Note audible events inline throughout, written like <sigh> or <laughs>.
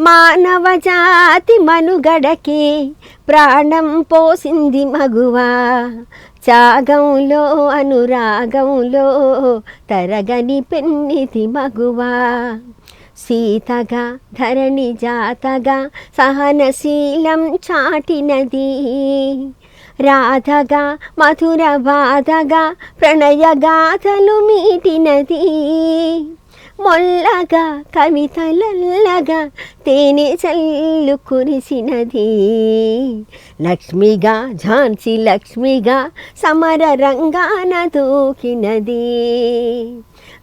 మానవ జాతి మనుగడకి ప్రాణం పోసింది మగువా. త్యాగంలో అనురాగంలో తరగని పెన్నిది మగువా. సీతగా ధరణి జాతగా సహనశీలం చాటినది. రాధగా మధుర బాధగా ప్రణయగాథలు మీటినది. మొల్లగా కవితలల్లగా తేనె చల్లు కురిసినది. లక్ష్మిగా ఝాన్సీ లక్ష్మిగా సమర రంగాన దూకినది.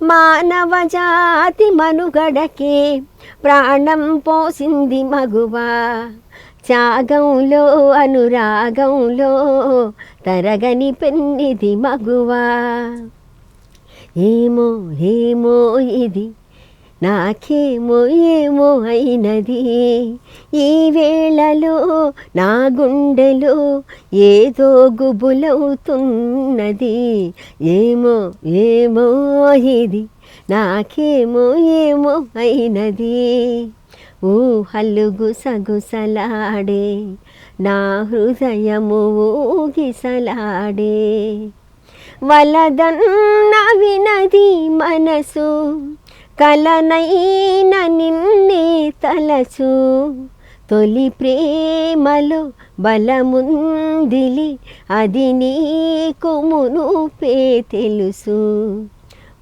మానవ జాతి మనుగడకే ప్రాణం పోసింది మగువా. త్యాగంలో అనురాగంలో తరగని పెన్నిది మగువా. ఏమో ఏమో ఇది? నాకేమో ఏమో అయినది? ఈ వేళలో నా గుండెలో ఏదో గుబులవుతున్నది. ఏమో ఏమో ఇది? నాకేమో ఏమో అయినది? ఊహలు గుసగుసలాడే నా హృదయము ఊగిసలాడే. వలదన్న వినది మనసు కలనైన నిన్నే తలచు. తొలి ప్రేమలో బలముందిలి అది నీకు మునుపే తెలుసు.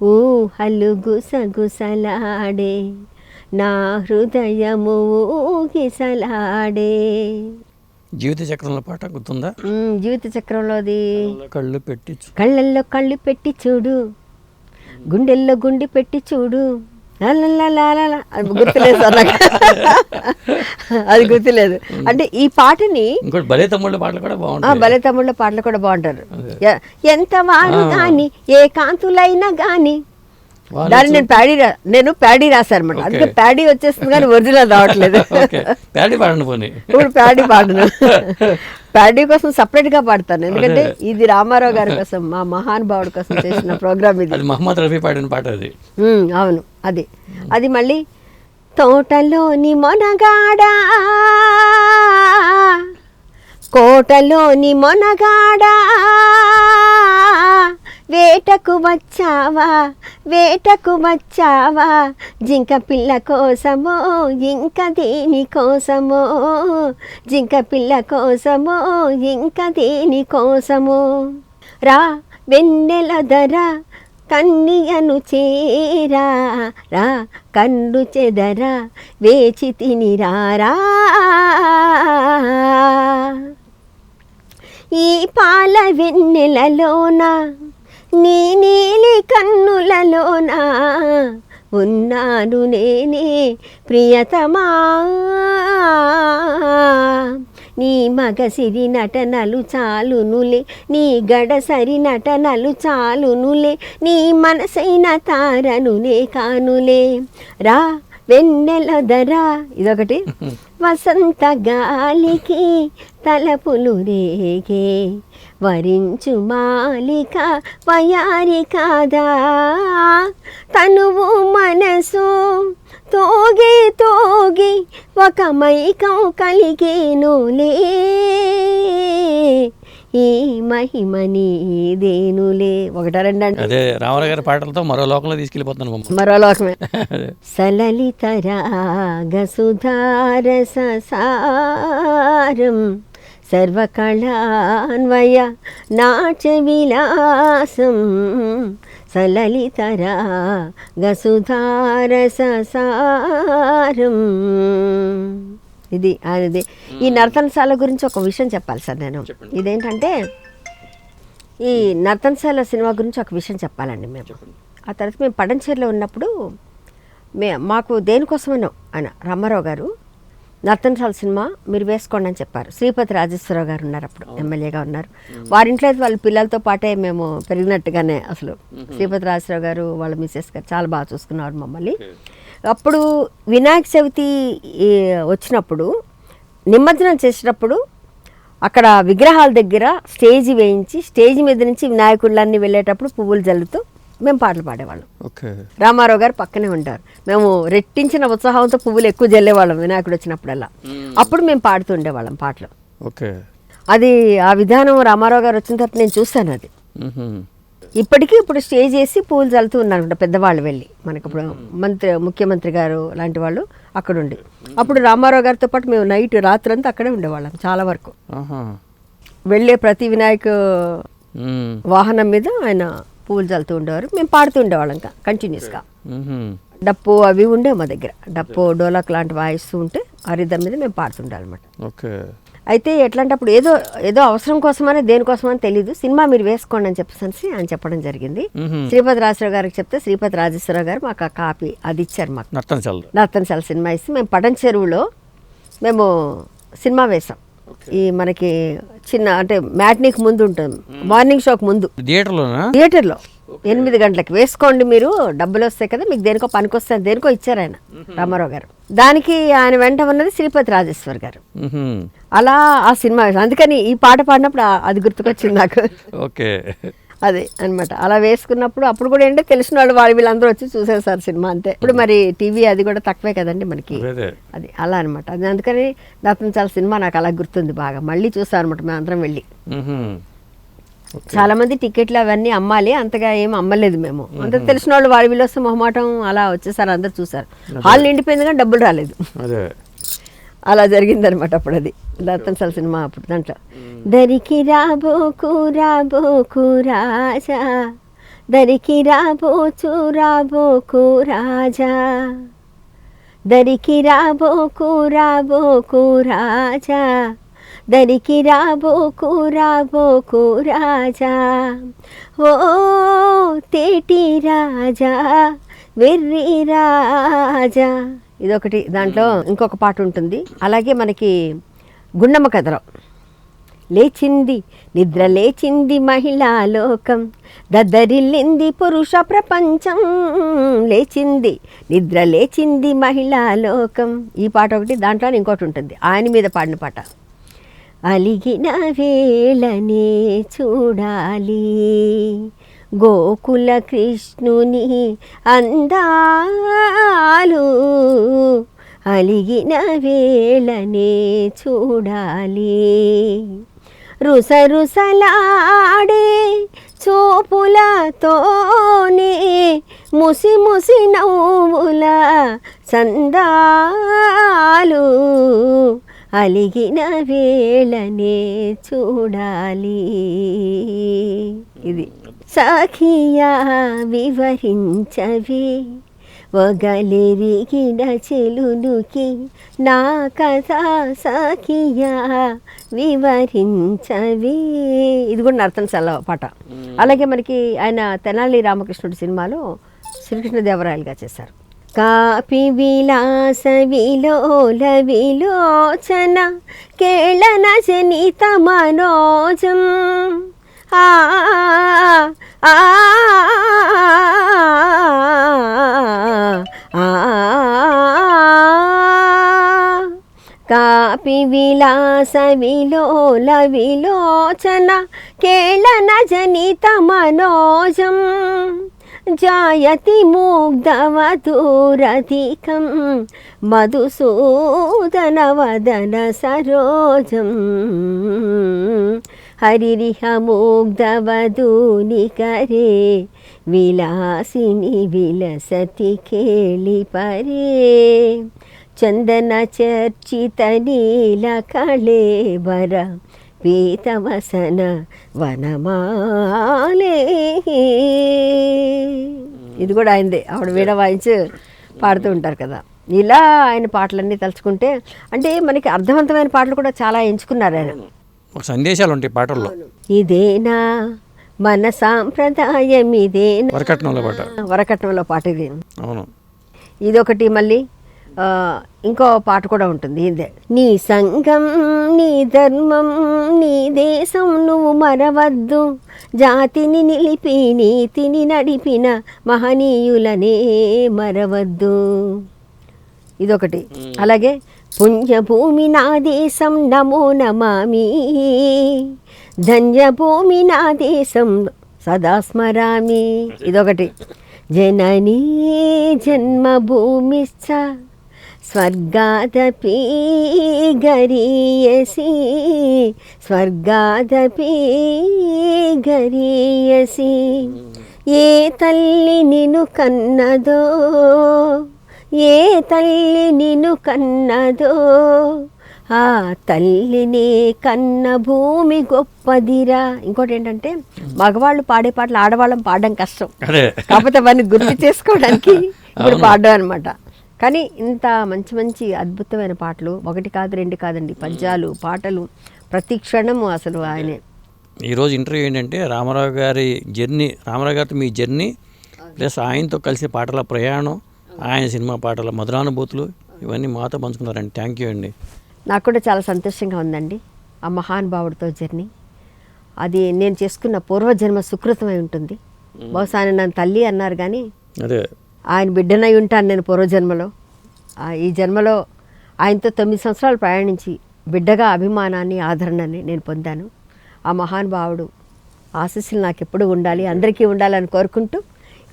ఊహలు గుసగుసలాడే నా హృదయము ఊగిసలాడే. జీవిత చక్రంలో పాట గుర్తుందా? జీవిత చక్రంలోది కళ్ళు పెట్టి కళ్ళల్లో కళ్ళు పెట్టి చూడు. గుండెల్లో గుండె పెట్టి చూడు. అది గుర్తులేదు సార్ నాకు. అది గుర్తులేదు. అంటే ఈ పాటని భలే తమ్ముళ్ళ పాటలు కూడా బాగుంటాయి. బలే తమ్ముళ్ళ పాటలు కూడా బాగుంటారు. ఎంత వారు గాని ఏ కాంతులైనా గాని వాళ్ళు దాన్ని నేను ప్యాడీ రా నేను ప్యాడీ రాశాను అనమాట. అందుకే ప్యాడీ వచ్చేస్తుంది కానీ ఒరిజినల్ రావట్లేదు. <laughs> ప్యాడీ పాడండి పోనీ. ఇప్పుడు ప్యాడీ పాడను. ప్యాడీ కోసం సపరేట్గా పాడతాను. ఎందుకంటే ఇది రామారావు గారి కోసం మా మహానుభావుడి కోసం చేసిన ప్రోగ్రామ్ ఇది. మహమ్మద్ రఫీ పాడిన పాట అది. అవును. అది. అది మళ్ళీ తోటలోని మొనగాడా. కోటలోని మొనగాడా. వేటకు వచ్చావా? వేటకు వచ్చావా? జింక పిల్ల కోసమో ఇంక దేని కోసమో? జింక పిల్ల కోసమో ఇంక దేని కోసమో? రా వెన్నెల ధర కన్నియను చేరా. రా కన్ను చెదరా వేచి తినిరారా ఈ పాల వెన్నెలలోనా? నీ నీలి కన్నులలోన ఉన్నాను నేనే ప్రియతమా. నీ మగసిరి నటనలు చాలునులే నీ గడసరి నటనలు చాలునులే నీ మనసైన తారనులే కానులే. రా వెన్నెల ధరా. ఇదొకటి. <laughs> వసంత గాలికి తలపులు రేగే. వరించు మాలిక వయారి కాదా. తనువు మనసు తోగే తోగి ఒక మైకం కలిగేనులే. ఈ మహిమ నీదేనులే. ఒకట రెండండి అదే రామారావు గారి పాటలతో మరో లోకంలో తీసుకెళ్ళిపోతాను మమ్మల్ని మరో లోకమే. <laughs> సలలిత రాగసుధారసారం సర్వకళాన్వయ నాట్య విలాసం. సలలిత రాగసుధారసారం ఇది అది ఈ నర్తనశాల గురించి ఒక విషయం చెప్పాలి సార్ నేను. ఇదేంటంటే ఈ నర్తనశాల సినిమా గురించి ఒక విషయం చెప్పాలండి మేము. ఆ తర్వాత మేము పడంచేరులో ఉన్నప్పుడు మే మాకు దేనికోసమనో ఆయన రామారావు గారు నర్తనశాల సినిమా మీరు వేసుకోండి అని చెప్పారు. శ్రీపతి రాజేశ్వరరావు గారు ఉన్నారు అప్పుడు ఎమ్మెల్యేగా ఉన్నారు. వారింట్లో అయితే వాళ్ళ పిల్లలతో పాటే మేము పెరిగినట్టుగానే అసలు శ్రీపతి రాజేశ్వరరావు గారు వాళ్ళ మిస్సెస్ గారు చాలా బాగా చూసుకున్నారు మమ్మల్ని. అప్పుడు వినాయక చవితి వచ్చినప్పుడు నిమజ్జనం చేసినప్పుడు అక్కడ విగ్రహాల దగ్గర స్టేజ్ వేయించి స్టేజ్ మీద నుంచి వినాయకుళ్ళన్నీ వెళ్ళేటప్పుడు పువ్వులు జల్లుతూ మేము పాటలు పాడేవాళ్ళం. ఓకే. రామారావు గారు పక్కనే ఉంటారు. మేము రెట్టించిన ఉత్సాహంతో పువ్వులు ఎక్కువ జల్లేవాళ్ళం వినాయకుడు వచ్చినప్పుడల్లా. అప్పుడు మేము పాడుతూ ఉండేవాళ్ళం పాటలు. ఓకే. అది ఆ విధానం రామారావు గారు వచ్చిన తర్వాత నేను చూస్తాను అది. ఇప్పటికీ ఇప్పుడు స్టేజ్ చేసి పూలు చల్లుతూ ఉన్నారు పెద్దవాళ్ళు వెళ్ళి. మనకి ఇప్పుడు మంత్రి ముఖ్యమంత్రి గారు లాంటి వాళ్ళు అక్కడ ఉండి. అప్పుడు రామారావు గారితో పాటు మేము నైట్ రాత్రంతా అక్కడే ఉండేవాళ్ళం చాలా వరకు. వెళ్ళే ప్రతి వినాయక. వాహనం మీద ఆయన పూలు చల్లుతూ ఉండేవారు. మేము పాడుతూ ఉండేవాళ్ళం ఇంకా కంటిన్యూస్గా. డప్పు అవి ఉండే మా దగ్గర. డప్పు డోలాక్ లాంటి వాయిస్తూ ఉంటే ఆ రిధం మీద మేము పాడుతుండే అనమాట ఓకే. అయితే ఎట్లాంటి అప్పుడు ఏదో ఏదో అవసరం కోసమని దేనికోసమని తెలియదు సినిమా మీరు వేసుకోండి అని చెప్పేసి ఆయన చెప్పడం జరిగింది. శ్రీపతి రాజరావు గారికి చెప్తే శ్రీపతి రాజేశ్వరరావు గారు మాకు ఆ కాపీ అది ఇచ్చారు మాకు. నర్తన చల్లదు నర్తనశాల సినిమా ఇస్తే మేము పటన్ చెరువులో మేము సినిమా వేసాం ఈ మనకి చిన్న అంటే మ్యాట్నీకి ముందు ఉంటుంది. మార్నింగ్ షోకి ముందు. థియేటర్లోనా? థియేటర్లో. ఎనిమిది గంటలకు. వేసుకోండి మీరు డబ్బులు వస్తాయి కదా మీకు దేనికో పనికొస్తాయి దేనికో ఇచ్చారు ఆయన రామారావు గారు. దానికి ఆయన వెంట ఉన్నది శ్రీపతి రాజేశ్వర్ గారు. అలా ఆ సినిమా. అందుకని ఈ పాట పాడినప్పుడు అది గుర్తుకొచ్చింది నాకు. ఓకే. అదే అన్నమాట. అలా వేసుకున్నప్పుడు అప్పుడు కూడా ఏంటంటే తెలిసిన వాళ్ళు వాళ్ళు వీళ్ళందరూ వచ్చి చూసేసారు సినిమా అంతే. ఇప్పుడు మరి టీవీ అది కూడా తక్కువే కదండి మనకి. అదే అలా అనమాట అది అందుకని నర్తనచాల సినిమా నాకు అలా గుర్తుంది బాగా. మళ్ళీ చూసాం అనమాట మేము అందరం వెళ్ళి. చాలా మంది టికెట్లు అవన్నీ అమ్మాలి అంతగా ఏం అమ్మలేదు మేము. అంత తెలిసిన వాళ్ళు వాడి వీళ్ళు వస్తే మొహమాటం అలా వచ్చేసారు అందరు చూసారు. హాల్ నిండిపోయింది కానీ డబ్బులు రాలేదు. అదే. అలా జరిగిందనమాట అప్పుడు అది దత్తన్సాల సినిమా అప్పుడు దాంట్లో. దరికి రాబోకు రాబోకు రాజా. దరికి రాబోచు రాబోకు రాజా. దరికి రాబోకు రాబోకు రాజా. దరికి రాబోకు రాబోకు రాజా. ఓ తేటి రాజా వెర్రి రాజా. ఇదొకటి. దాంట్లో ఇంకొక పాట ఉంటుంది. అలాగే మనకి గుండమ్మ కథలో లేచింది నిద్ర లేచింది మహిళా లోకం దద్దరిల్లింది పురుష ప్రపంచం లేచింది నిద్ర లేచింది మహిళా లోకం. ఈ పాట ఒకటి దాంట్లో ఇంకోటి ఉంటుంది. ఆయన మీద పాడిన పాట. అలిగిన వేళనే చూడాలి గోకుల కృష్ణుని అందా అందాలు అలిగిన వేళనే చూడాలి. రుసరుసలాడే చూపులతోనే ముసి ముసి నవ్వుల సందాలు అలిగిన వేళనే చూడాలి. ఇది సఖియా వివరించవే. వగలెరిగిన చెలునుకి నా కథ సఖియా వివరించవే ఇది కూడా నర్తనశాల పాట. అలాగే మనకి ఆయన తెనాలి రామకృష్ణుడి సినిమాలో శ్రీకృష్ణదేవరాయలుగా చేశారు. కాపి విలాస విలోల విలోచన కేళన జనిత మనోజం. కాపి విలాస విలోల విలోచన కేళన జనిత మనోజం జాయతి ముగ్ధవధూరధికం మధుసూదన వదన సరోజం హరిరిహ ముగ్ధవధూనికరే విలాసిని విలసతి కేళి పరే చందన చర్చిత నీల కళేవర పీతవసన వనమాలే ఇది కూడా ఆయనదే. ఆవిడ వీణ వాయించి పాడుతూ ఉంటారు కదా. ఇలా ఆయన పాటలన్నీ తలుచుకుంటే అంటే మనకి అర్థవంతమైన పాటలు కూడా చాలా ఎంచుకున్నారు ఆయన. ఒక సందేశాలు ఉంటాయి పాటల్లో. ఇదేనా? మన సాంప్రదాయం ఇదేనా? వరకట్నంలో పాట. వరకట్నంలో పాట ఇది. అవును. ఇదొకటి మళ్ళీ ఇంకో పాట కూడా ఉంటుంది ఇదే. నీ సంఘం నీ ధర్మం నీ దేశం నువ్వు మరవద్దు. జాతిని నిలిపి నీతిని నడిపిన మహనీయులనే మరవద్దు. ఇదొకటి. అలాగే పుణ్యభూమి నా దేశం నమో నమామి. ధన్యభూమి నా దేశం సదా స్మరామి. ఇదొకటి. జననీ జన్మభూమిశ్చ స్వర్గాదపి గరీయసి. స్వర్గాదపి గరీయసి. ఏ తల్లి నిను కన్నదో ఏ తల్లి నిన్ను కన్నదో? ఆ తల్లిని కన్న భూమి గొప్పదిరా. ఇంకోటి ఏంటంటే మగవాళ్ళు పాడే పాటలు ఆడవాళ్ళం పాడడం కష్టం. కాకపోతే అవన్నీ గుర్తు <laughs> చేసుకోవడానికి ఇప్పుడు పాడడం అనమాట కానీ ఇంత మంచి మంచి అద్భుతమైన పాటలు ఒకటి కాదు రెండు కాదండి పద్యాలు పాటలు ప్రతి క్షణము అసలు ఆయనే. ఈరోజు ఇంటర్వ్యూ ఏంటంటే రామారావు గారి జర్నీ రామారావు గారితో మీ జర్నీ ప్లస్ ఆయనతో కలిసి పాటల ప్రయాణం ఆయన సినిమా పాటల మధురానుభూతులు ఇవన్నీ మాతో పంచుకున్నారండి. థ్యాంక్ యూ అండి. నాకు కూడా చాలా సంతోషంగా ఉందండి ఆ మహానుభావుడితో జర్నీ. అది నేను చేసుకున్న పూర్వజన్మ సుకృతమై ఉంటుంది. బహుశా ఆయన నన్ను తల్లి అన్నారు కానీ అదే. ఆయన బిడ్డనై ఉంటాను నేను పూర్వజన్మలో. ఈ జన్మలో ఆయనతో తొమ్మిది సంవత్సరాలు ప్రయాణించి బిడ్డగా అభిమానాన్ని ఆదరణని నేను పొందాను. ఆ మహానుభావుడు ఆశీస్సులు నాకు ఎప్పుడు ఉండాలి అందరికీ ఉండాలని కోరుకుంటూ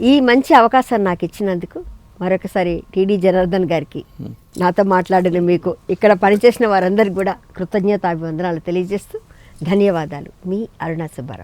ఈ మంచి అవకాశాన్ని నాకు ఇచ్చినందుకు మరొకసారి టీడీ జనార్దన్ గారికి. నాతో మాట్లాడిన మీకు ఇక్కడ పనిచేసిన వారందరికీ కూడా కృతజ్ఞతాభివందనాలు తెలియజేస్తూ ధన్యవాదాలు. మీ అరుణ సుబ్బారావు.